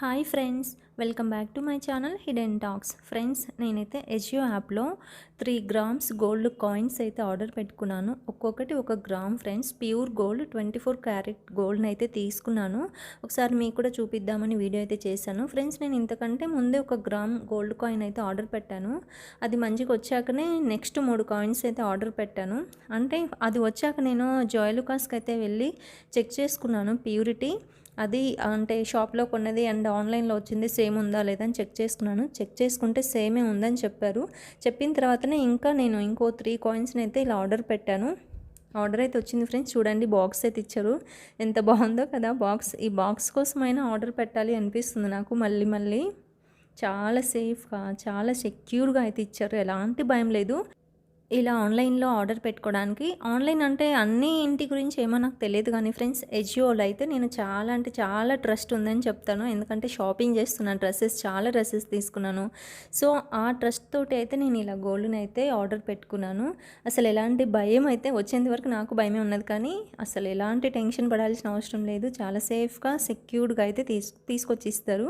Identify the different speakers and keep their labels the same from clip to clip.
Speaker 1: Hi friends welcome back to my channel hidden talks. Friends నేనైతే ఎజియో యాప్లో three grams gold coins అయితే order పెట్టుకున్నాను. ఒక్కొక్కటి ఒక gram friends pure gold twenty four carat గోల్డ్ని అయితే తీసుకున్నాను. ఒకసారి మీకు కూడా చూపిద్దామని వీడియో అయితే చేశాను. ఫ్రెండ్స్ నేను ఇంతకంటే ముందే ఒక గ్రామ్ గోల్డ్ కాయిన్ అయితే ఆర్డర్ పెట్టాను. అది మంచిగా వచ్చాకనే నెక్స్ట్ మూడు కాయిన్స్ అయితే ఆర్డర్ పెట్టాను. అంటే అది వచ్చాక నేను జోయలుకాస్కి అయితే వెళ్ళి చెక్ చేసుకున్నాను ప్యూరిటీ. అది అంటే షాప్లో కొన్నది అండ్ ఆన్లైన్లో వచ్చింది సేమ్ ఉందా లేదా అని చెక్ చేసుకున్నాను. చెక్ చేసుకుంటే సేమే ఉందని చెప్పారు. చెప్పిన తర్వాతనే ఇంకా నేను ఇంకో త్రీ కాయిన్స్ని అయితే ఇలా ఆర్డర్ పెట్టాను. ఆర్డర్ అయితే వచ్చింది ఫ్రెండ్స్. చూడండి బాక్స్ అయితే ఇచ్చారు. ఎంత బాగుందో కదా బాక్స్. ఈ బాక్స్ కోసమైనా ఆర్డర్ పెట్టాలి అనిపిస్తుంది నాకు మళ్ళీ మళ్ళీ. చాలా సేఫ్గా చాలా సెక్యూర్గా అయితే ఇచ్చారు. ఎలాంటి భయం లేదు. ఇలా ఆన్లైన్లో ఆర్డర్ పెట్టుకోవడానికి ఆన్లైన్ అంటే అన్ని ఇంటి గురించి ఏమో నాకు తెలియదు కానీ ఫ్రెండ్స్ ఎజియోలో అయితే నేను చాలా అంటే చాలా ట్రస్ట్ ఉందని చెప్తాను. ఎందుకంటే షాపింగ్ చేస్తున్నాను డ్రెస్సెస్ చాలా డ్రెస్సెస్ తీసుకున్నాను. సో ఆ ట్రస్ట్ తోటి అయితే నేను ఇలా గోల్డ్ని అయితే ఆర్డర్ పెట్టుకున్నాను. అసలు ఎలాంటి భయం అయితే వచ్చేంత వరకు నాకు భయమే ఉన్నది కానీ అసలు ఎలాంటి టెన్షన్ పడాల్సిన అవసరం లేదు. చాలా సేఫ్గా సెక్యూర్డ్గా అయితే తీసు తీసుకొచ్చి ఇస్తారు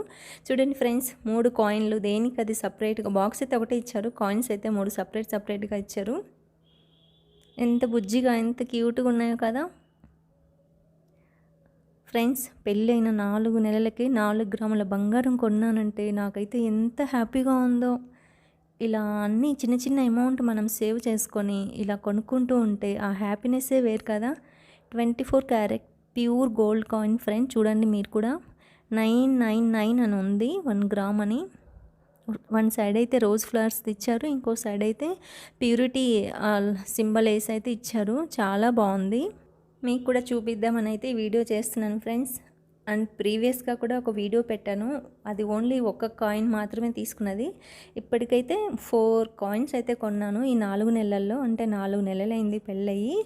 Speaker 1: చూడండి ఫ్రెండ్స్ మూడు కాయిన్లు దేనికి అది సపరేట్గా బాక్స్ అయితే ఒకటే ఇచ్చారు కాయిన్స్ అయితే మూడు సపరేట్ సపరేట్గా ఇచ్చారు. ఎంత బుజ్జిగా ఎంత క్యూట్గా ఉన్నాయో కదా. ఫ్రెండ్స్ పెళ్ళైన నాలుగు నెలలకి నాలుగు గ్రాముల బంగారం కొన్నానంటే నాకైతే ఎంత హ్యాపీగా ఉందో. ఇలా అన్నీ చిన్న చిన్న అమౌంట్ మనం సేవ్ చేసుకొని ఇలా కొనుక్కుంటూ ఉంటే ఆ హ్యాపీనెస్సే వేరు కదా. Twenty four carat pure gold coin friend చూడండి మీరు కూడా. నైన్ నైన్ నైన్ అని ఉంది వన్ గ్రామ్ అని. వన్ సైడ్ అయితే రోజ్ ఫ్లవర్స్ ఇచ్చారు ఇంకో సైడ్ అయితే ప్యూరిటీ సింబల్ వేసి అయితే ఇచ్చారు. చాలా బాగుంది. మీకు కూడా చూపిద్దామని అయితే వీడియో చేస్తున్నాను ఫ్రెండ్స్. అండ్ ప్రీవియస్గా కూడా ఒక వీడియో పెట్టాను. అది ఓన్లీ ఒక కాయిన్ మాత్రమే తీసుకున్నది. ఇప్పటికైతే ఫోర్ కాయిన్స్ అయితే కొన్నాను ఈ నాలుగు నెలల్లో. అంటే నాలుగు నెలలైంది పెళ్ళయి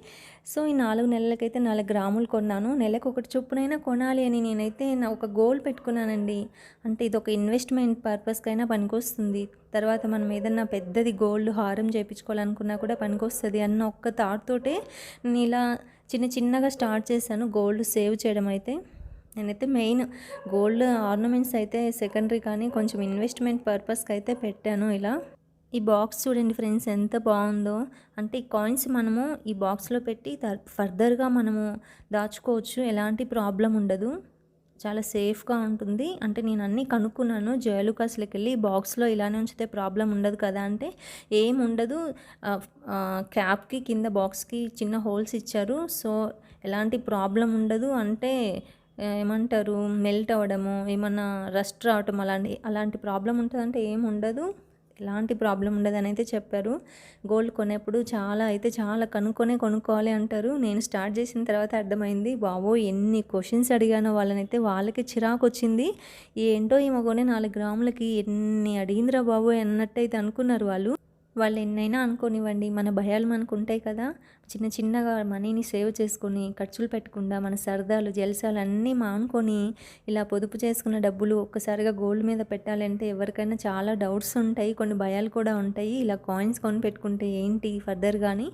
Speaker 1: సో ఈ నాలుగు నెలలకైతే నాలుగు గ్రాములు కొన్నాను. నెలకు ఒకటి చొప్పునైనా కొనాలి అని నేనైతే నా ఒక గోల్ పెట్టుకున్నానండి. అంటే ఇది ఒక ఇన్వెస్ట్మెంట్ పర్పస్కైనా పనికొస్తుంది. తర్వాత మనం ఏదన్నా పెద్దది గోల్డ్ హారం చేయించుకోవాలనుకున్నా కూడా పనికొస్తుంది అన్న ఒక్క థాట్ తోటే నేను ఇలా చిన్న చిన్నగా స్టార్ట్ చేశాను గోల్డ్ సేవ్ చేయడం అయితే. నేనైతే మెయిన్ గోల్డ్ ఆర్నమెంట్స్ అయితే సెకండరీ కానీ కొంచెం ఇన్వెస్ట్మెంట్ పర్పస్కి అయితే పెట్టాను ఇలా. ఈ బాక్స్ చూడండి ఫ్రెండ్స్ ఎంత బాగుందో. అంటే ఈ కాయిన్స్ మనము ఈ బాక్స్లో పెట్టి ఫర్దర్గా మనము దాచుకోవచ్చు. ఎలాంటి ప్రాబ్లం ఉండదు. చాలా సేఫ్గా ఉంటుంది. అంటే నేను అన్నీ కనుక్కున్నాను. జయలుకాస్లోకి వెళ్ళి బాక్స్లో ఇలానే ఉంచితే ప్రాబ్లం ఉండదు కదా అంటే ఏం ఉండదు. క్యాప్కి కింద బాక్స్కి చిన్న హోల్స్ ఇచ్చారు. సో ఎలాంటి ప్రాబ్లం ఉండదు. అంటే ఏమంటారు మెల్ట్ అవ్వడము ఏమన్నా రస్ట్ రావటం అలాంటి అలాంటి ప్రాబ్లం ఉంటుందంటే ఏం ఉండదు. ఎలాంటి ప్రాబ్లం ఉండదని అయితే చెప్పారు. గోల్డ్ కొనేప్పుడు చాలా అయితే చాలా కనుక్కొనే కొనుక్కోవాలి అంటారు. నేను స్టార్ట్ చేసిన తర్వాత అర్థమైంది బాబో ఎన్ని క్వశ్చన్స్ అడిగానో వాళ్ళనైతే వాళ్ళకి చిరాకు వచ్చింది. ఏంటో ఈమె కొనే నాలుగు గ్రాములకి ఎన్ని అడిగిందిరా బాబు అన్నట్టయితే అనుకున్నారు వాళ్ళు. వాళ్ళు ఎన్నైనా అనుకోనివ్వండి మన భయాలు మనకు ఉంటాయి కదా. చిన్న చిన్నగా మనీని సేవ్ చేసుకొని ఖర్చులు పెట్టకుండా మన సరదాలు జలసాలు అన్నీ మానుకొని ఇలా పొదుపు చేసుకున్న డబ్బులు ఒక్కసారిగా గోల్డ్ మీద పెట్టాలంటే ఎవరికైనా చాలా డౌట్స్ ఉంటాయి కొన్ని భయాలు కూడా ఉంటాయి. ఇలా కాయిన్స్ కొని పెట్టుకుంటే ఏంటి? ఫర్దర్ కానీ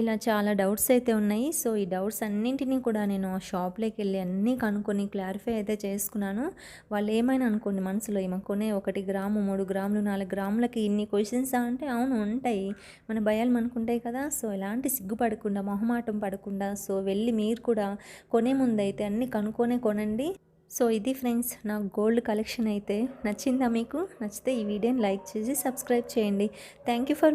Speaker 1: ఇలా చాలా డౌట్స్ అయితే ఉన్నాయి. సో ఈ డౌట్స్ అన్నింటినీ కూడా నేను ఆ షాప్లోకి వెళ్ళి అన్నీ కనుక్కొని క్లారిఫై అయితే చేసుకున్నాను. వాళ్ళు ఏమైనా అనుకోండి మనసులో ఏమో కొనే ఒకటి గ్రాము మూడు గ్రాములు నాలుగు గ్రాములకి ఇన్ని క్వశ్చన్స్ అంటే అవును ఉంటాయి. మన భయాలు మనకుంటాయి కదా. సో ఎలాంటి సిగ్గుపడకుండా మొహమాటం పడకుండా సో వెళ్ళి మీరు కూడా కొనే ముందైతే అన్నీ కనుక్కొనే కొనండి. సో ఇది ఫ్రెండ్స్ నా గోల్డ్ కలెక్షన్ అయితే. నచ్చిందా మీకు? నచ్చితే ఈ వీడియోని లైక్ చేసి సబ్స్క్రైబ్ చేయండి. Thank you for